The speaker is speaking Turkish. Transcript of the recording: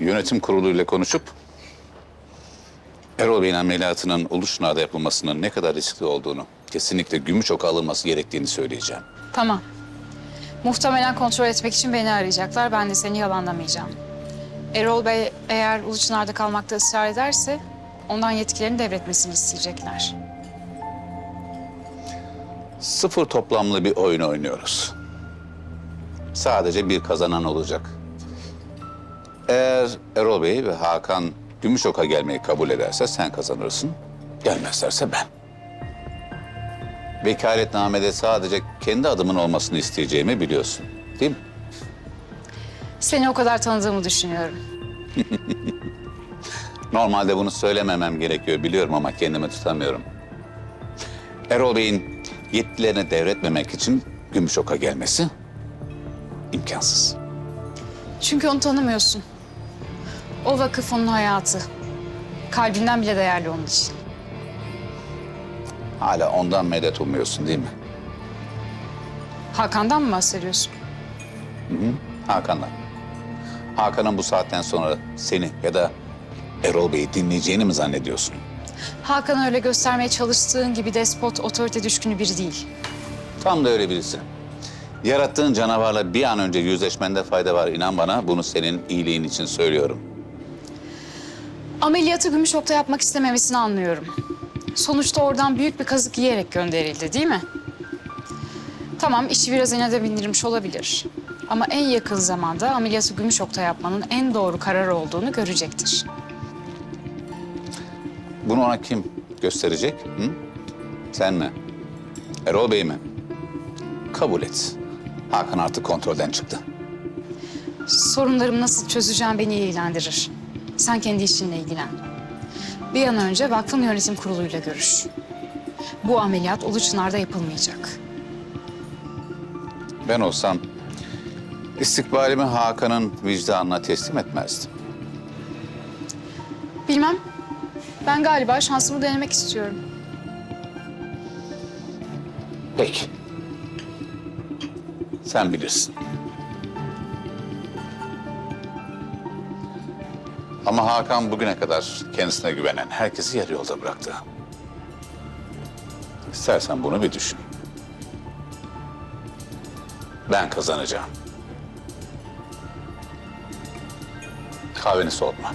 yönetim kuruluyla konuşup Erol Bey'in ameliyatının Uluşna'da yapılmasının ne kadar riskli olduğunu, kesinlikle Gümüşok'a alınması gerektiğini söyleyeceğim. Tamam. Muhtemelen kontrol etmek için beni arayacaklar. Ben de seni yalanlamayacağım. Erol Bey eğer Uluçınar'da kalmakta ısrar ederse ondan yetkilerini devretmesini isteyecekler. Sıfır toplamlı bir oyun oynuyoruz. Sadece bir kazanan olacak. Eğer Erol Bey ve Hakan Gümüşok'a gelmeyi kabul ederse sen kazanırsın. Gelmezlerse ben. Vekaletnamede sadece kendi adımın olmasını isteyeceğimi biliyorsun. Değil mi? Seni o kadar tanıdığımı düşünüyorum. Normalde bunu söylememem gerekiyor biliyorum ama kendimi tutamıyorum. Erol Bey'in yetkilerini devretmemek için Gümüşok'a gelmesi imkansız. Çünkü onu tanımıyorsun. O vakıf onun hayatı. Kalbinden bile değerli onun için. Hala ondan medet umuyorsun değil mi? Hakan'dan mı bahsediyorsun? Hakan'la. Hakan'ın bu saatten sonra seni ya da Erol Bey'i dinleyeceğini mi zannediyorsun? Hakan öyle göstermeye çalıştığın gibi despot, otorite düşkünü biri değil. Tam da öyle birisi. Yarattığın canavarla bir an önce yüzleşmende fayda var. İnan bana bunu senin iyiliğin için söylüyorum. Ameliyatı Gümüşok'ta yapmak istememesini anlıyorum. Sonuçta oradan büyük bir kazık yiyerek gönderildi değil mi? Tamam işi biraz inade bindirmiş olabilir. Ama en yakın zamanda ameliyatı Gümüşok'ta yapmanın en doğru karar olduğunu görecektir. Bunu ona kim gösterecek? Hı? Sen mi? Erol Bey mi? Kabul et. Hakan artık kontrolden çıktı. Sorunlarımı nasıl çözeceğim beni ilgilendirir. Sen kendi işinle ilgilen. Bir an önce vakfın yönetim kuruluyla görüş. Bu ameliyat Uluçınar'da yapılmayacak. Ben olsam istikbalimi Hakan'ın vicdanına teslim etmezdim. Bilmem. Ben galiba şansımı denemek istiyorum. Peki. Sen bilirsin. Ama Hakan bugüne kadar kendisine güvenen herkesi yarı yolda bıraktı. İstersen bunu bir düşün. Ben kazanacağım. Kahveni soğutma.